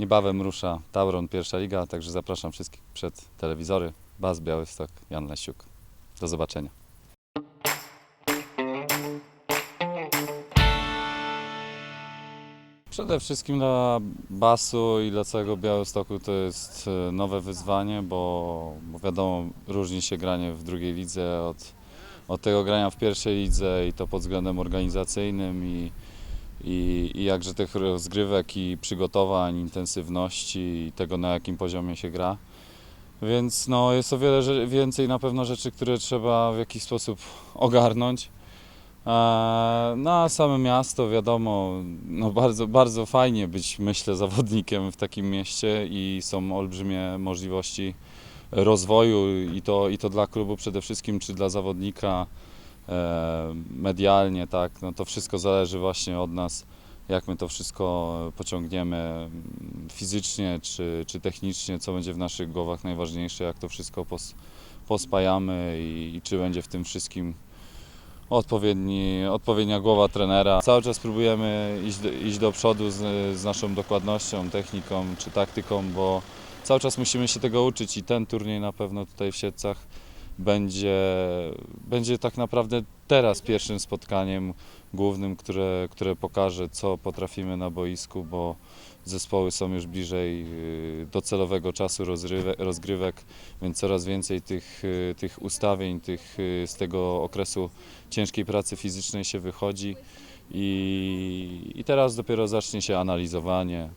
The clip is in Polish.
Niebawem rusza Tauron pierwsza liga, także zapraszam wszystkich przed telewizory. Bas Białystok, Jan Lesiuk. Do zobaczenia. Przede wszystkim dla Basu i dla całego Białegostoku to jest e, nowe wyzwanie, bo, bo wiadomo, różni się granie w drugiej lidze od, od tego grania w pierwszej lidze i to pod względem organizacyjnym i, i, i jakże tych rozgrywek i przygotowań, intensywności i tego na jakim poziomie się gra. Więc no, jest o wiele więcej na pewno rzeczy, które trzeba w jakiś sposób ogarnąć. Eee, No a same miasto, wiadomo, no bardzo, bardzo fajnie być, myślę, zawodnikiem w takim mieście i są olbrzymie możliwości rozwoju i to, i to dla klubu przede wszystkim, czy dla zawodnika e, medialnie, tak, no to wszystko zależy właśnie od nas, jak my to wszystko pociągniemy mm, fizycznie czy, czy technicznie, co będzie w naszych głowach najważniejsze, jak to wszystko pos, pospajamy i, i czy będzie w tym wszystkim odpowiedni, odpowiednia głowa trenera. Cały czas próbujemy iść iść do przodu z, z naszą dokładnością, techniką czy taktyką, bo cały czas musimy się tego uczyć i ten turniej na pewno tutaj w Siedcach będzie, będzie tak naprawdę teraz pierwszym spotkaniem głównym, które, które pokaże, co potrafimy na boisku, bo zespoły są już bliżej y, docelowego czasu rozgrywek, więc coraz więcej tych, y, tych ustawień, tych, y, z tego okresu ciężkiej pracy fizycznej się wychodzi i, i teraz dopiero zacznie się analizowanie.